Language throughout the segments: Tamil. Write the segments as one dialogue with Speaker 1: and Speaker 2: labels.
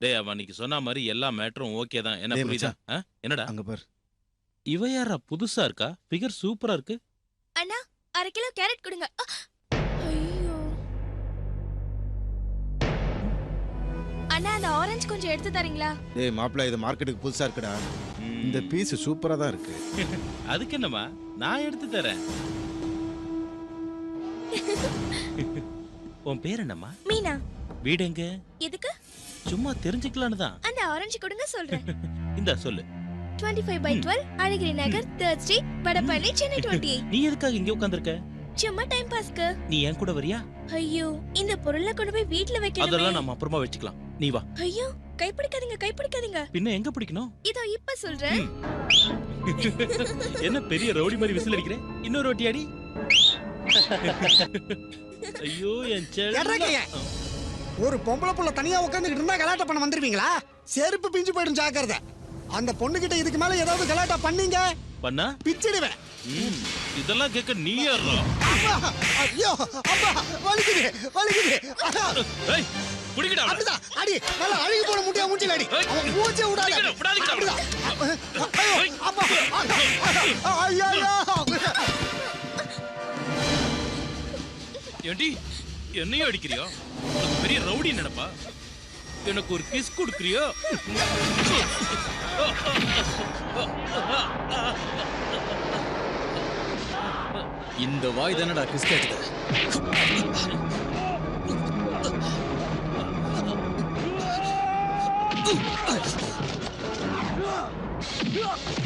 Speaker 1: டேய் அவன் அன்னைக்கு சொன்ன மாதிரி எல்லா மேட்டரும் ஓகே தான். என்ன
Speaker 2: டேய்
Speaker 1: புரியுதா? ஆ? என்னடா?
Speaker 2: அங்க பார்.
Speaker 1: இவ யாரா? புதுசா இருக்கா? ஃபிகர் சூப்பரா இருக்கு.
Speaker 3: அண்ணா அரை கிலோ கேரட் கொடுங்க. அ, ஐயோ. அண்ணா அந்த ஆரஞ்சு கொஞ்சம் எடுத்து தரீங்களா?
Speaker 2: டேய் மாப்பிள்ள இது மார்க்கெட்டுக்கு புதுசா இருக்குடா. இந்த பீஸ் சூப்பரா தான் இருக்கு.
Speaker 1: அதுக்கு என்னம்மா? நான் எடுத்து தரேன். உன் பேர் என்னம்மா?
Speaker 3: மீனா.
Speaker 1: வீடு எங்க?
Speaker 3: எதுக்கு?
Speaker 1: சும்மா தெரிஞ்சுக்கலான்னு தான்.
Speaker 3: அந்த ஆரஞ்சு கொடுங்க சொல்றேன்.
Speaker 1: இந்த சொல்லு.
Speaker 3: 25 five by twelve Alagiri Nagar third street Vadapalani Chennai twenty
Speaker 1: நீ எதுக்காக இங்க உட்காந்துருக்க
Speaker 3: சும்மா டைம் பாஸ்க்கு
Speaker 1: நீ என் கூட வரியா?
Speaker 3: ஐயோ இந்த பொருளை கொண்டு போய் வீட்ல வைக்கணுமே.
Speaker 1: அதெல்லாம் நம்ம அப்புறமா வச்சுக்கலாம். நீ வா.
Speaker 3: ஐயோ கைப்பிடிக்காதீங்க கைப்பிடிக்காதீங்க.
Speaker 1: பின்ன எங்க பிடிக்கணும்?
Speaker 3: இதோ இப்ப சொல்றேன்.
Speaker 1: என்ன பெரிய ரவுடி மாதிரி விசில் அடிக்கிற? இன்னொரு வாட்டி அடி. ஐயோ என்
Speaker 4: எட்ரைக்கைய. ஒரு பொம்பளை புள்ள தனியா உட்காந்துக்கிட்டு இருந்தா கலாட்டா பண்ண வந்துருவீங்களா செருப்பு பிஞ்சு போயிடும் ஜாக்கிரதை. அந்த பொண்ணுகிட்ட இதுக்கு மேல ஏதாவது கலாட்டா பண்ணீங்க?
Speaker 1: பண்ணா?
Speaker 4: பிச்சிடுவேன்.
Speaker 1: இதெல்லாம் கேட்க நீ யாரா
Speaker 4: ஐயோ அம்மா வலிக்குது வலிக்குது.
Speaker 1: ஏய் குடிக்கடா அவனை.
Speaker 4: அப்படிதான். அடி நல்லா அழுகி போன முட்டையா மூஞ்சில அடி. அவன் மூச்சே விடாத. அப்படிதான். ஐயோ.
Speaker 1: ஏண்டி என்னையும் அடிக்கிறியா? உனக்கு பெரிய ரவுடி நினைப்பா எனக்கு ஒரு கிஸ் கொடுக்குறியோ?
Speaker 5: இந்த வாய் தானடா கிஸ் கேட்டது?
Speaker 4: யாருக்கிட்ட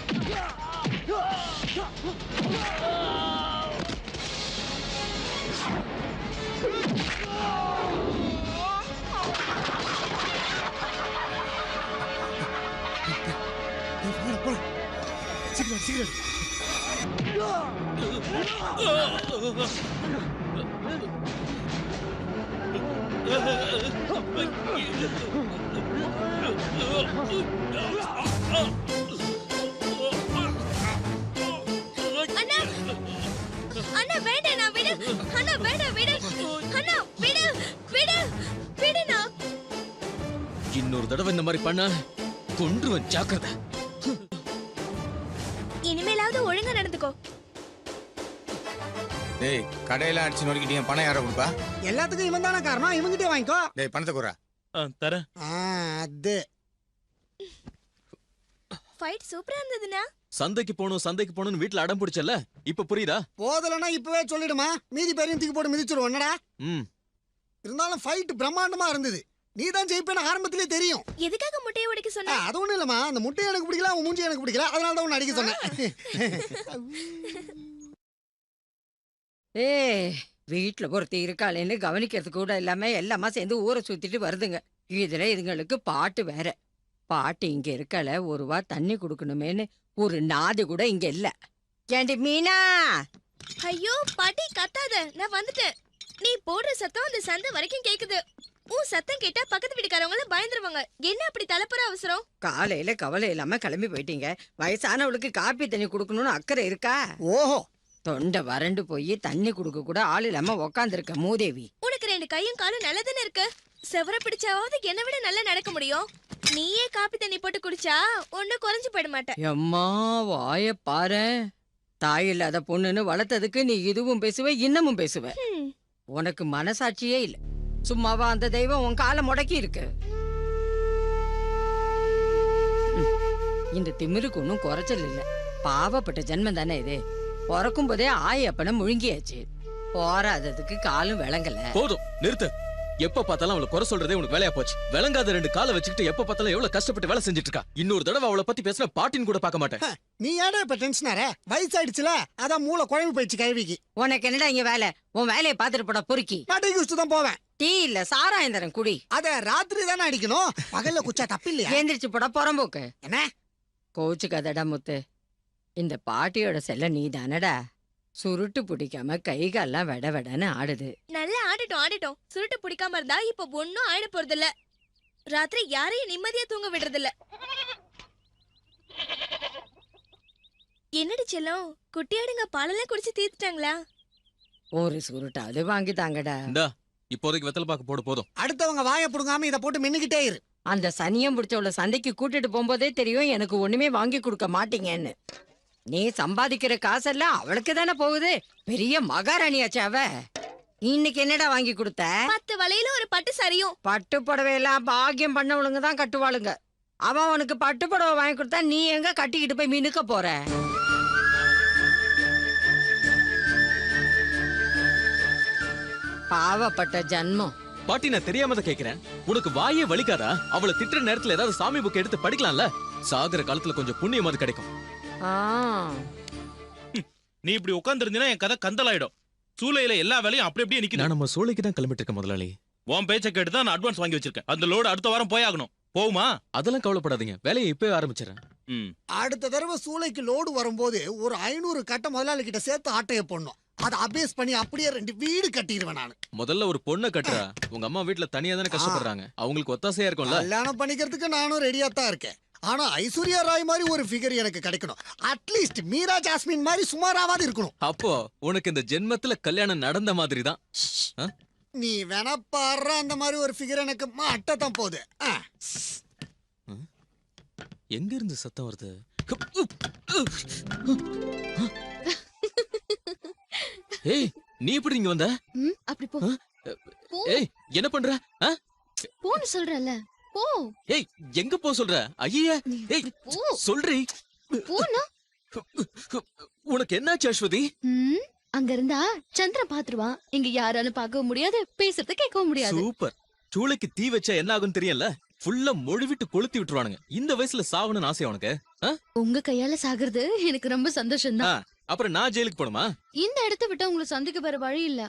Speaker 5: தடவை இந்த மாதிரி பண்ண கொன்றுவன் ஜாக்கிரதை.
Speaker 3: இனிமேலாவது ஒழுங்கா நடந்துக்கோ.
Speaker 6: டேய் கடையில அடிச்சு நொறுக்கிட்டீங்க பணம் யாரை கொடுப்பா?
Speaker 4: எல்லாத்துக்கும் இவன் தானே காரணம்? இவங்கிட்டே வாங்கிக்கோ.
Speaker 6: டேய் பணத்தை குறா
Speaker 1: தரேன்.
Speaker 4: ஆ, அது.
Speaker 3: ஃபைட் சூப்பரா இருந்ததுண்ணா.
Speaker 5: சந்தைக்கு போகணும் சந்தைக்கு போகணும்னு வீட்ல அடம் பிடிச்சல இப்ப புரியுதா?
Speaker 4: போதலைன்னா இப்பவே சொல்லிடுமா. மீதி பேரையும் தூக்கி போட்டு மிதிச்சிடும் என்னடா?
Speaker 5: ம்.
Speaker 4: இருந்தாலும் ஃபைட் பிரம்மாண்டமா இருந்தது. நீ தான் ஜெயிப்பேன்னு ஆரம்பத்திலே தெரியும்.
Speaker 3: எதுக்காக முட்டையை உடைக்க சொன்ன?
Speaker 4: அது ஒண்ணும் இல்லம்மா. அந்த முட்டை எனக்கு பிடிக்கல அவன் மூஞ்சி எனக்கு பிடிக்கல. அதனால தான் உன்னை அடிக்க சொன்னேன்.
Speaker 7: ஏய் வீட்ல ஒருத்தி இருக்காளேன்னு கவனிக்கிறது கூட இல்லாம எல்லாமே சேர்ந்து ஊரை சுத்திட்டு வருதுங்க. இதுல இதுங்களுக்கு பாட்டு வேற. பாட்டு இங்க இருக்கல ஒரு ரூபா தண்ணி கொடுக்கணுமேன்னு ஒரு நாது கூட இங்க இல்ல. ஏண்டி மீனா?
Speaker 3: ஐயோ பாட்டி கத்தாத. நான் வந்துட்டேன். நீ போடுற சத்தம் அந்த சந்தை வரைக்கும் கேக்குது. உன் சத்தம் கேட்டா பக்கத்து வீட்டுக்காரவங்க பயந்துருவாங்க. என்ன அப்படி தலைப்புற அவசரம்?
Speaker 7: காலையில கவலை இல்லாம கிளம்பி போயிட்டீங்க. வயசானவளுக்கு காப்பி தண்ணி கொடுக்கணும்னு அக்கறை இருக்கா?
Speaker 4: ஓஹோ.
Speaker 7: தொண்டை வறண்டு போய் தண்ணி கொடுக்க கூட ஆள் இல்லாம உக்காந்துருக்க மூதேவி.
Speaker 3: உனக்கு ரெண்டு கையும் காலும் நல்லதானே இருக்கு? செவர பிடிச்சாவது என்னை விட நல்லா நடக்க முடியும். நீயே காப்பி தண்ணி போட்டு குடிச்சா ஒன்னும் குறைஞ்சு போயிட மாட்ட
Speaker 7: எம்மா வாய பாரு. தாய் இல்லாத பொண்ணுன்னு வளர்த்ததுக்கு நீ இதுவும் பேசுவ இன்னமும் பேசுவ. உனக்கு மனசாட்சியே இல்ல. சும்மாவா அந்த தெய்வம் உன் காலை முடக்கி இருக்கு இந்த திமிருக்கு ஒன்றும் குறைச்சல் இல்ல. பாவப்பட்ட ஜென்மம் தானே இது. பிறக்கும் போதே ஆய் அப்பனை முழுங்கியாச்சு. போராததுக்கு காலும் விளங்கல.
Speaker 5: போதும் நிறுத்து. எப்ப பார்த்தாலும் அவளை குறை சொல்றதே உனக்கு வேலையா போச்சு. விளங்காத ரெண்டு காலை வச்சுக்கிட்டு எப்ப பார்த்தாலும் எவ்வளவு கஷ்டப்பட்டு வேலை செஞ்சுட்டு இருக்கா? இன்னொரு தடவை அவளை பத்தி பேசின பாட்டின்னு கூட பார்க்க மாட்டேன்.
Speaker 4: நீ ஏடா இப்ப டென்ஷனார வயசாயிடுச்சுல அதான் மூளை குழம்பு போயிடுச்சு கழுவிக்கு
Speaker 7: உனக்கு என்னடா இங்க வேலை? உன் வேலையை பாத்துட்டு போட பொறுக்கி.
Speaker 4: குடிச்சுட்டு தான் போவேன்.
Speaker 7: டீ இல்ல சாராயந்தரம் குடி.
Speaker 4: அத ராத்திரி தானே அடிக்கணும்? பகல்ல குச்சா தப்பு இல்லையா?
Speaker 7: ஏந்திரிச்சு போட புறம்போக்கு.
Speaker 4: என்ன?
Speaker 7: கோச்சுக்காதடா முத்து. இந்த பாட்டியோட செல்ல நீ தானடா சுருட்டு பிடிக்காம கை கால்லாம் வெட வெடன்னு ஆடுது.
Speaker 3: நல்லா ஆடட்டும் ஆடட்டும். சுருட்டு பிடிக்காம இருந்தா இப்ப ஒன்னும் ஆயிட போறது இல்ல ராத்திரி யாரையும் நிம்மதியா தூங்க விடுறது இல்ல என்னடி செல்லம் குட்டியாடுங்க பாலெல்லாம் குடிச்சு தீர்த்துட்டாங்களா?
Speaker 7: ஒரு சுருட்டாவது வாங்கி தாங்கடா.
Speaker 5: இந்தா இப்போதைக்கு வெத்தலை பாக்கு போடு போதும்.
Speaker 4: அடுத்தவங்க வாயை புடுங்காம இத போட்டு மின்னுக்கிட்டே இரு.
Speaker 7: அந்த சனியம் பிடிச்சவள சந்தைக்கு கூட்டிட்டு போகும்போதே தெரியும் எனக்கு ஒண்ணுமே வாங்கி கொடுக்க மாட்டீங்கன்னு. நீ சம்பாதிக்கிற காசெல்லாம் அவளுக்கு தானே போகுது. பெரிய மகாராணியாச்சு அவ இன்னைக்கு என்னடா வாங்கி கொடுத்த?
Speaker 3: பத்து வலையில ஒரு பட்டு சரியும்.
Speaker 7: பட்டு புடவையெல்லாம் பாக்கியம் பண்ணவளுங்க தான் கட்டுவாளுங்க. அவன் உனக்கு பட்டு புடவை வாங்கி கொடுத்தா நீ எங்க கட்டிக்கிட்டு போய் மினுக்க போற? பாவப்பட்ட ஜன்மம்.
Speaker 5: பாட்டி நான் தெரியாம தான் கேக்குறேன். உனக்கு வாயே வலிக்காதா? அவளை திட்டுற நேரத்துல ஏதாவது சாமி புக் எடுத்து படிக்கலாம்ல? சாகுற காலத்துல கொஞ்சம் புண்ணியமாவது கிடைக்கும்.
Speaker 1: நீ இப்படி உட்கார்ந்து என் கதை கந்தலாயிடும். சூளையில எல்லா வேலையும் அப்படி அப்படியே நிக்குது.
Speaker 5: நான் நம்ம சோலைக்கு தான் கிளம்பிட்டு இருக்கேன் முதலாளி.
Speaker 1: உன் பேச்சை கேட்டு தான் நான் அட்வான்ஸ் வாங்கி வச்சிருக்கேன். அந்த லோடு அடுத்த வாரம் போயாகணும் போகுமா
Speaker 5: அதெல்லாம் கவலைப்படாதீங்க. வேலையை இப்பவே ஆரம்பிச்சிடறேன்.
Speaker 1: ம்.
Speaker 4: அடுத்த தடவை சூளைக்கு லோடு வரும்போது ஒரு ஐநூறு கட்ட முதலாளி கிட்ட சேர்த்து ஆட்டைய போடணும். அதை அபேஸ் பண்ணி அப்படியே ரெண்டு வீடு கட்டிடுவேன் நான்.
Speaker 5: முதல்ல ஒரு பொண்ணை கட்டுறா. உங்க அம்மா வீட்ல தனியா தானே கஷ்டப்படுறாங்க. அவங்களுக்கு ஒத்தாசையா இருக்கும்ல?
Speaker 4: கல்யாணம் பண்ணிக்கிறதுக்கு நானும் ரெடியா தான் இருக்கேன். ஆனா ஐஸ்வர்யா ராய் மாதிரி ஒரு ஃபிகர் எனக்கு கிடைக்கணும். அட்லீஸ்ட் மீரா ஜாஸ்மின் மாதிரி சுமாராவது இருக்கணும்.
Speaker 5: அப்போ உனக்கு இந்த ஜென்மத்துல கல்யாணம் நடந்த மாதிரி தான்
Speaker 4: நீ வேணா பாடுற அந்த மாதிரி ஒரு ஃபிகர் எனக்கு மாட்டத்தான் போகுது. ஆ.
Speaker 5: எங்க இருந்து சத்தம் வருது? ஏய் நீ எப்படி இங்க வந்த?
Speaker 8: அப்படி போ.
Speaker 5: ஏய் என்ன பண்ற? ஆ?
Speaker 8: போன்னு சொல்றல போ.
Speaker 5: ஏய் எங்க போ சொல்ற? ஐயா ஏய் சொல்றி.
Speaker 8: போனா?
Speaker 5: உனக்கு என்னாச்சு அஸ்வதி?
Speaker 8: அங்க இருந்தா சந்திரன் பாத்துருவான். இங்க யாராலும் பார்க்கவும் முடியாது பேசுறது கேட்கவும் முடியாது.
Speaker 5: சூப்பர். சூளைக்கு தீ வச்சா என்ன ஆகும் தெரியல ஃபுல்லா மொழிவிட்டு கொளுத்தி விட்டுருவானுங்க. இந்த வயசுல சாவணும்னு ஆசை உனக்கு?
Speaker 8: உங்க கையால சாகுறது எனக்கு ரொம்ப சந்தோஷம் தான்
Speaker 5: அப்புறம் நான் ஜெயிலுக்கு போணுமா?
Speaker 8: இந்த இடத்த விட்டா உங்களை சந்திக்க வேற வழி இல்ல.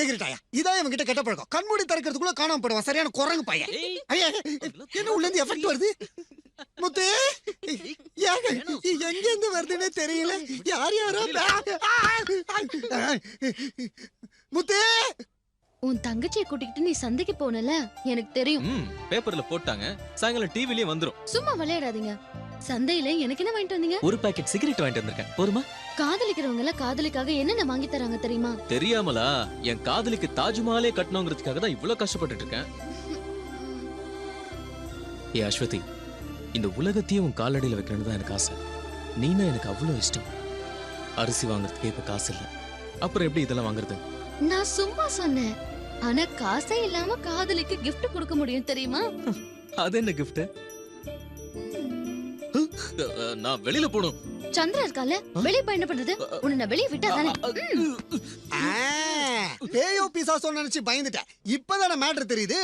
Speaker 4: எகிரிட்டாயா? இதான் இவன் கிட்ட கெட்ட பழக்கம். கண்மூடி திறக்கிறதுக்குள்ள காணாம போடுவான் சரியான குரங்கு பையன். ஐயா என்ன உள்ள இருந்து எஃபெக்ட் வருது? முத்து ஏங்க, எங்க இருந்து வருதுன்னே தெரியல. யார் யாரோ முத்து!
Speaker 8: உன் தங்கச்சியை கூட்டிக்கிட்டு நீ சந்தைக்கு போனல எனக்கு தெரியும்.
Speaker 5: பேப்பர்ல போட்டாங்க. சாயங்காலம் டிவிலயே வந்துரும்.
Speaker 8: சும்மா விளையாடாதீங்க. சந்தையில எனக்கு என்ன வாங்கிட்டு வந்தீங்க?
Speaker 5: ஒரு பாக்கெட் சிகரெட் வாங்கிட்டு வந்திருக்கேன். போருமா
Speaker 8: காதலிக்கிறவங்க எல்லாம் காதலிக்காக என்னென்ன வாங்கி தராங்க தெரியுமா?
Speaker 5: தெரியாமலா? என் காதலிக்கு தாஜ்மஹாலே கட்டணுங்கிறதுக்காக தான் இவ்வளவு கஷ்டப்பட்டுட்டு இருக்கேன். ஏ அஸ்வதி இந்த உலகத்தையே உன் காலடியில வைக்கணும்னு தான் எனக்கு ஆசை. நீனா எனக்கு அவ்வளவு இஷ்டம். அரிசி வாங்குறதுக்கே இப்ப காசு இல்ல. அப்புறம் எப்படி இதெல்லாம் வாங்குறது?
Speaker 8: நான் சும்மா சொன்னேன். ஆனா காசே இல்லாம காதலிக்கு gift கொடுக்க முடியும் தெரியுமா?
Speaker 5: அது என்ன gift? நான் வெளியில போகணும்.
Speaker 8: சந்திரா இருக்கால? வெளிய பயணம் பண்றது? உன்னை நான் வெளிய விட்டா தானே?
Speaker 4: பேயோ பிசாசோ நினைச்சு பயந்துட்டேன். இப்பதானே மேட்ரு தெரியுது.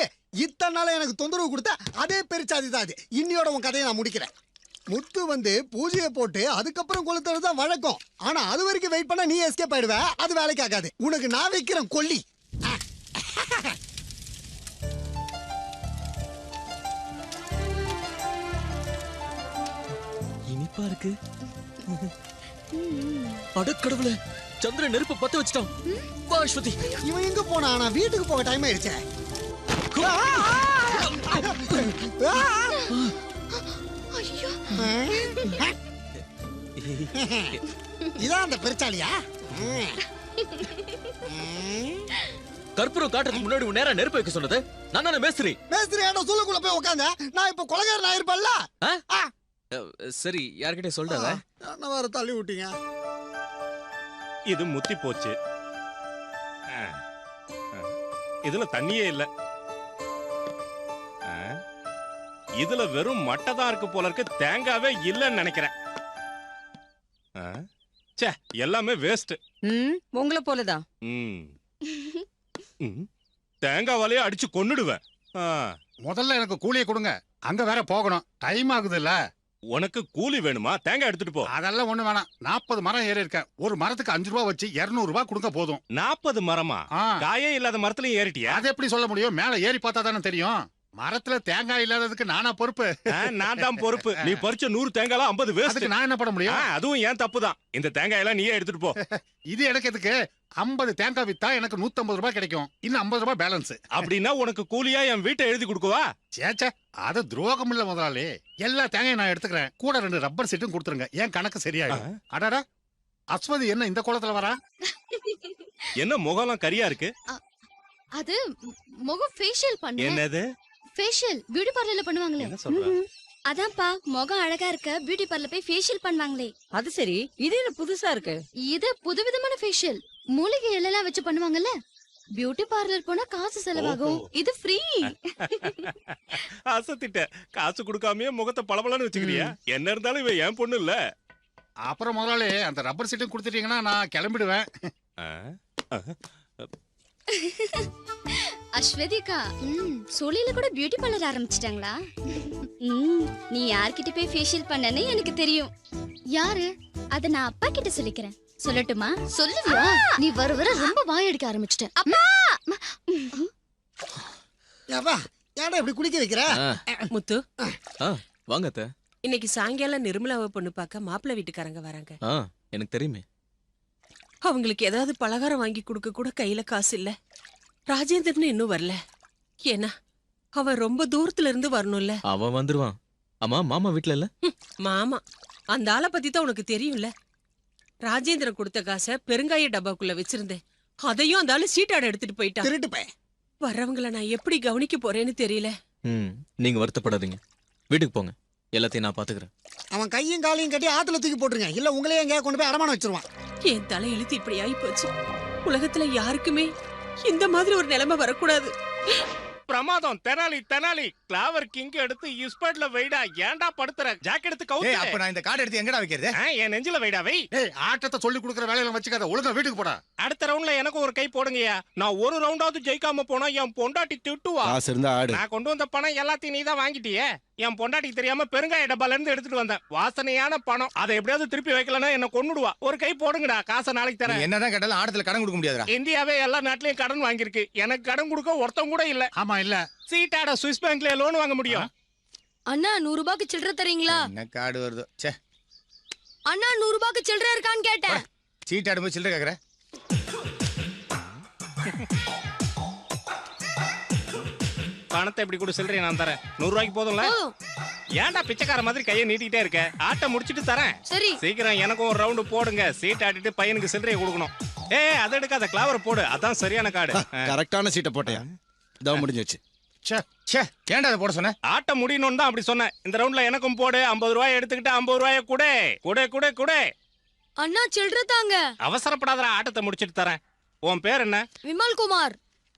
Speaker 4: இத்தனை நாளா எனக்கு தொந்தரவு கொடுத்த அதே பெருச்சாதி தான் அது. இன்னியோட உன் கதையை நான் முடிக்கிறேன். முத்து வந்து பூஜையை போட்டு அதுக்கப்புறம் கொளுத்துறது தான் வழக்கம். ஆனா அது வரைக்கும் வெயிட் பண்ணா நீ எஸ்கேப் ஆயிடுவ. அது வேலைக்கு ஆகாது. உனக்கு நான் வைக்கிறேன் கொல்லி.
Speaker 5: இனிப்பா இருக்கு. அடக்கடவுளே சந்திரன் நெருப்பு பத்த வச்சிட்டான். வா அஸ்வதி
Speaker 4: இவன் எங்க போனா நான் வீட்டுக்கு போக டைம் ஆயிடுச்சே.
Speaker 8: ஐயோ.
Speaker 4: இதான் அந்த பெருச்சாலியா?
Speaker 5: கற்பூரம் காட்டுறதுக்கு முன்னாடி நேரா நெருப்பு வைக்க சொன்னது. நான் மேஸ்திரி.
Speaker 4: மேஸ்திரி இடம் சொல்லுக்குள்ள போய் உட்காந்த நான் இப்ப கொலகாரன் ஆயிருப்பல்ல
Speaker 5: சரி யார்கிட்ட சொல்லிட்டாத
Speaker 4: என்ன வேற தள்ளி விட்டீங்க.
Speaker 9: இது முத்தி போச்சு. இதுல தண்ணியே இல்ல. இதுல வெறும் மட்டை தான் இருக்கு போல இருக்கு. தேங்காவே இல்லைன்னு நினைக்கிறேன். ச்சே எல்லாமே வேஸ்ட்
Speaker 7: ம் உங்களை போலதான்.
Speaker 9: ம். ம். தேங்காய் வலைய அடிச்சு கொன்னுடுவேன்.
Speaker 10: முதல்ல எனக்கு கூலியை கொடுங்க. அங்க வேற போகணும். டைம் ஆகுதுல்ல.
Speaker 9: உனக்கு கூலி வேணுமா? தேங்காய் எடுத்துட்டு போ.
Speaker 10: அதெல்லாம் ஒண்ணு வேணாம். நாற்பது மரம் ஏறி இருக்கேன் ஒரு மரத்துக்கு அஞ்சு ரூபா வச்சு இருநூறு ரூபாய் கொடுங்க போதும்.
Speaker 9: நாற்பது மரமா? காயே இல்லாத மரத்துலயும் ஏறிட்டியா?
Speaker 10: அது எப்படி சொல்ல முடியும்? மேல ஏறி பார்த்தா தானே தெரியும். மரத்துல தேங்காய் இல்லாததுக்கு நானா பொறுப்பு?
Speaker 9: நான் தான் பொறுப்பு. நீ பறிச்ச நூறு தேங்காய் ஐம்பது வேஸ்ட்
Speaker 10: அதுக்கு நான் என்ன பண்ண முடியும்?
Speaker 9: அதுவும் ஏன் தப்பு தான். இந்த தேங்காய் எல்லாம் நீயே எடுத்துட்டு போ.
Speaker 10: இது எனக்கு எதுக்கு ஐம்பது தேங்காய் வித்தா எனக்கு 150 ரூபாய் கிடைக்கும். இன்னும் ஐம்பது ரூபாய் பேலன்ஸ்
Speaker 9: அப்படின்னா உனக்கு கூலியா என் வீட்டை எழுதி கொடுக்கவா?
Speaker 10: சேச்சே அது துரோகம் இல்ல முதலாளி. எல்லா தேங்காயும் நான் எடுத்துக்கிறேன். கூட ரெண்டு ரப்பர் சீட்டும் கொடுத்துருங்க. ஏன் கணக்கு சரியாயிடும். அடடா அஸ்வதி என்ன இந்த கோலத்துல வரா?
Speaker 9: என்ன முகம்லாம் கரியா இருக்கு?
Speaker 8: அது முகம் ஃபேஷியல் பண்ண.
Speaker 9: என்னது?
Speaker 8: ஃபேஷியல் பியூட்டி பார்லர்ல பண்ணுவாங்களே.
Speaker 9: என்ன சொல்ற?
Speaker 3: அதான்ப்பா முகம் அழகா இருக்க பியூட்டி பார்லர் போய் ஃபேஷியல் பண்ணுவாங்களே.
Speaker 7: அது சரி. இது என்ன புதுசா இருக்கு?
Speaker 8: இது புதுவிதமான ஃபேஷியல் மூலிகை எல்லாம் வச்சு பண்ணுவாங்கல்ல? பியூட்டி பார்லர் போனா காசு செலவாகும். இது ஃப்ரீ
Speaker 9: அசத்திட்ட. காசு கொடுக்காமயே முகத்தை பளபளன்னு வச்சுக்கிறியா? என்ன இருந்தாலும் இவ என் பொண்ணு இல்ல.
Speaker 10: அப்புறம் முதலாளி அந்த ரப்பர் சீட்டும் கொடுத்துட்டீங்கன்னா நான் கிளம்பிடுவேன்.
Speaker 9: ஆ?
Speaker 3: அஸ்வதிகா ம் சோழியில கூட பியூட்டி பார்லர் ஆரம்பிச்சிட்டாங்களா? ம் நீ யார்கிட்ட போய் ஃபேஷியல் பண்ணனே எனக்கு தெரியும்.
Speaker 8: யாரு?
Speaker 3: அத நான் அப்பா கிட்ட சொல்லிக்கிறேன். சொல்லட்டுமா?
Speaker 8: சொல்லுவியா? நீ வர வர ரொம்ப வாயடிக்க ஆரம்பிச்சிட்ட.
Speaker 3: அப்பா!
Speaker 4: ஏப்பா ஏன்டா இப்படி குளிக்க வைக்கிற?
Speaker 5: முத்து. வாங்க அத்தை.
Speaker 11: இன்னைக்கு சாயங்காலம் நிர்மலாவை பொண்ணு பார்க்க மாப்பிள்ளை வீட்டுக்காரங்க வராங்க.
Speaker 5: எனக்கு தெரியுமே.
Speaker 11: அவங்களுக்கு ஏதாவது பலகாரம் வாங்கி கொடுக்க கூட கையில காசு இல்ல. ராஜேந்திரன் இன்னும் வரல. ஏன்னா அவன் ரொம்ப தூரத்துல இருந்து வரணும்ல.
Speaker 5: அவன் வந்துருவான். ஆமா மாமா வீட்ல இல்ல
Speaker 11: மாமா. அந்த ஆளை பத்தி தான் உனக்கு தெரியும்ல. ராஜேந்திரன் கொடுத்த காசை பெருங்காய டப்பாக்குள்ள வச்சிருந்தேன். அதையும் அந்த ஆளு சீட்டாட எடுத்துட்டு போயிட்டான்.
Speaker 4: திருட்டு
Speaker 11: வர்றவங்கள நான் எப்படி கவனிக்க போறேன்னு தெரியல.
Speaker 5: ம் நீங்க வருத்தப்படாதீங்க. வீட்டுக்கு போங்க. எல்லாத்தையும் நான் பாத்துக்கிறேன்.
Speaker 4: அவன் கையும் காலையும் கட்டி ஆத்துல தூக்கி போட்டுருங்க. இல்ல உங்களையே எங்கேயா கொண்டு போய் அடமானம் வச்சிருவான்.
Speaker 11: என் தலை எழுத்து இப்படி ஆயி போச்சு உலகத்துல யாருக்குமே இந்த மாதிரி ஒரு நிலைமை வரக்கூடாது.
Speaker 9: பிரமாதம் தெனாலி தெனாலி. கிளாவர் கிங் எடுத்து இஸ்பர்ட்ல வைடா ஏன்டா படுத்துற? ஜாக் எடுத்து
Speaker 6: ஏய் அப்ப
Speaker 9: கவுத்து
Speaker 6: நான் இந்த கார்டு எடுத்து எங்கடா வைக்கிறது?
Speaker 9: என் நெஞ்சில வைடா வை.
Speaker 10: ஏய் ஆட்டத்தை சொல்லி கொடுக்குற வேலையில வச்சுக்காத. ஒழுங்கா வீட்டுக்கு போடா.
Speaker 9: அடுத்த ரவுண்ட்ல எனக்கு ஒரு கை போடுங்கய்யா. நான் ஒரு ரவுண்டாவது ஜெயிக்காம போனா என் பொண்டாட்டி திட்டுவா.
Speaker 2: காசு இருந்தா ஆடு.
Speaker 9: நான் கொண்டு வந்த பணம் எல்லாத்தையும் நீ தான் வாங்கிட்டியே. என் பொண்டாட்டிக்கு தெரியாம பெருங்காய டப்பால இருந்து எடுத்துட்டு வந்தேன். வாசனையான பணம். அதை எப்படியாவது திருப்பி வைக்கலன்னா என்ன கொன்னுடுவா. ஒரு கை போடுங்கடா காசை நாளைக்கு தரேன்.
Speaker 6: என்னதான் கேட்டாலும் ஆடத்துல கடன் கொடுக்க முடியாதுடா.
Speaker 9: இந்தியாவே எல்லா நாட்டிலயும் கடன் வாங்கியிருக்கு. எனக்கு கடன் கொடுக்க ஒருத்தன் கூட இல்ல.
Speaker 10: ஆமா இல்ல.
Speaker 9: சீட்டாட சுவிஸ் பேங்க்ல லோன் வாங்க முடியும்.
Speaker 3: அண்ணா நூறு ரூபாய்க்கு சில்லற தரீங்களா?
Speaker 6: என்ன கார்டு வருதோ? ச்சே.
Speaker 3: அண்ணா நூறு ரூபாய்க்கு சில்லற இருக்கான்னு கேட்டேன்.
Speaker 6: சீட் ஆடும்போது சில்லறை கேக்குற?
Speaker 9: பணத்தை இப்படி கூட சில்லறைய நான் தரேன். நூறு ரூபாய்க்கு போதும்ல ஏன்டா பிச்சைக்கார மாதிரி கையை நீட்டிக்கிட்டே இருக்க? ஆட்டை முடிச்சிட்டு தரேன்.
Speaker 3: சரி.
Speaker 9: சீக்கிரம் எனக்கும் ஒரு ரவுண்டு போடுங்க. சீட் ஆட்டிட்டு பையனுக்கு சில்லறையை கொடுக்கணும். ஏய் அதை எடுக்காத. கிளாவர் போடு. அதான் சரியான கார்டு.
Speaker 2: கரெக்டான சீட்டை போட்டையா? இதான் முடிஞ்சிச்சு
Speaker 10: ச்சே
Speaker 6: ச்சே ஏன்டா அதை போட சொன்ன?
Speaker 9: ஆட்டம் முடியணும்னு தான் அப்படி சொன்னேன். இந்த ரவுண்ட்ல எனக்கும் போடு. ஐம்பது ரூபாய் எடுத்துக்கிட்டு ஐம்பது ரூபாய குடு. குடு குடு குடு.
Speaker 3: அண்ணா சில்லற தாங்க.
Speaker 9: அவசரப்படாதடா. ஆட்டத்தை முடிச்சிட்டு தரேன். உன் பேர் என்ன?
Speaker 3: விமல் குமார்.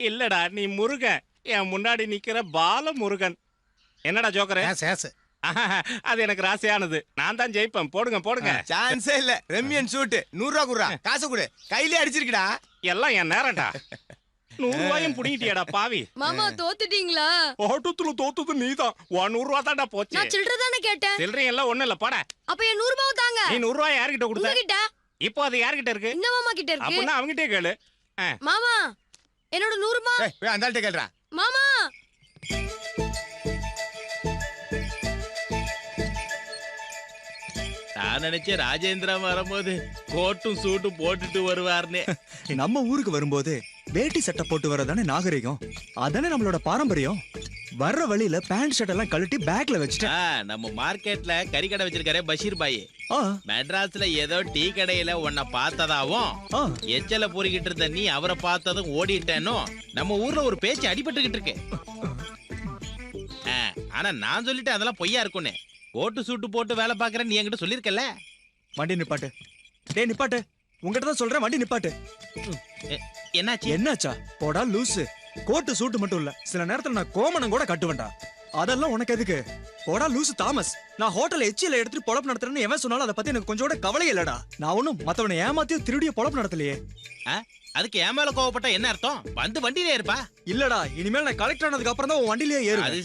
Speaker 9: இல்லடா நீ முருகன். என் முன்னாடி நிக்கிற பால முருகன் என்னடா ஜோக்கரு. அது எனக்கு ராசியானது. நான் தான் ஜெயிப்பேன். போடுங்க போடுங்க.
Speaker 6: சான்ஸே இல்ல. ரெமியன் சூட் நூறு ரூபா குடுறா. காசு கொடு. கையிலே அடிச்சிருக்கடா.
Speaker 9: எல்லாம் என் நேரம்டா. நூறு ரூபாயும் புடிங்கிட்டியாடா பாவி.
Speaker 3: மாமா தோத்துட்டீங்களா?
Speaker 9: ஆட்டத்துல தோத்தது நீதான் உன் நூறு ரூபா தான்டா போச்சு.
Speaker 3: நான் சில்லற தானே கேட்டேன்.
Speaker 9: சில்லறை எல்லாம் ஒண்ணு இல்ல. போட.
Speaker 3: அப்ப என் நூறு ரூபாய் தாங்க.
Speaker 9: நீ நூறு ரூபாய் யார்கிட்ட கொடுத்த? இப்போ அது யார்கிட்ட இருக்கு?
Speaker 3: இந்த மாமா கிட்ட இருக்கு.
Speaker 9: அப்படின்னா அவங்கிட்டே கேளு.
Speaker 3: மாமா என்னோட நூறு ரூபாய்
Speaker 6: அந்த ஆள்கிட்ட கேளுடா.
Speaker 3: மாமா!
Speaker 1: நான் நினைச்சேன் ராஜேந்திரா வரும்போது கோட்டும் சூட்டும் போட்டுட்டு வருவார்னு.
Speaker 12: நம்ம ஊருக்கு வரும்போது வேட்டி சட்டை போட்டு வரதானே நாகரிகம்? அதானே நம்மளோட பாரம்பரியம்? வர்ற வழியில பேண்ட் ஷர்ட் எல்லாம் கழட்டி பேக்ல வச்சுட்டேன்.
Speaker 1: நம்ம மார்க்கெட்ல கறி கடை வச்சிருக்காரே பஷீர் பாய். மெட்ராஸ்ல ஏதோ டீ கடையில உன்னை பார்த்ததாவும் எச்சல பொறிக்கிட்டு இருந்த நீ அவரை பார்த்ததும் ஓடிட்டேனோ நம்ம ஊர்ல ஒரு பேச்சு அடிபட்டுக்கிட்டு இருக்கு. ஆனா நான் சொல்லிட்டேன் அதெல்லாம் பொய்யா இருக்கும்னு. கோட்டு சூட்டு போட்டு வேலை பாக்குறேன் நீ என்கிட்ட சொல்லிருக்கல
Speaker 12: வண்டி நிப்பாட்டு. டேய் நிப்பாட்டு. உங்ககிட்ட தான் சொல்றேன் வண்டி நிப்பாட்டு.
Speaker 1: என்னாச்சு?
Speaker 12: என்னாச்சா? போடா லூசு. கோட்டு சூட்டு மட்டும் இல்ல. சில நேரத்துல நான் கோமணம் கூட கட்டுவேன்டா. அதெல்லாம் உனக்கு எதுக்கு? போடா லூசு தாமஸ். நான் ஹோட்டல் எச்சியில எடுத்துட்டு பொழப்பு நடத்துறேன்னு எவன் சொன்னாலும் அதை பத்தி எனக்கு கொஞ்சம் கூட கவலை இல்லடா. நான் ஒன்னும் மத்தவனை ஏமாத்தியும் திருடிய பொழப்பு நடத்தலையே?
Speaker 6: அதுக்கு என் மேல கோவப்பட்டா என்ன அர்த்தம்? வந்து வண்டியிலே இருப்பா.
Speaker 12: இல்லடா இனிமேல் நான் கலெக்டர் ஆனதுக்கு அப்புறம் தான் உன் வண்டியிலேயே
Speaker 6: அது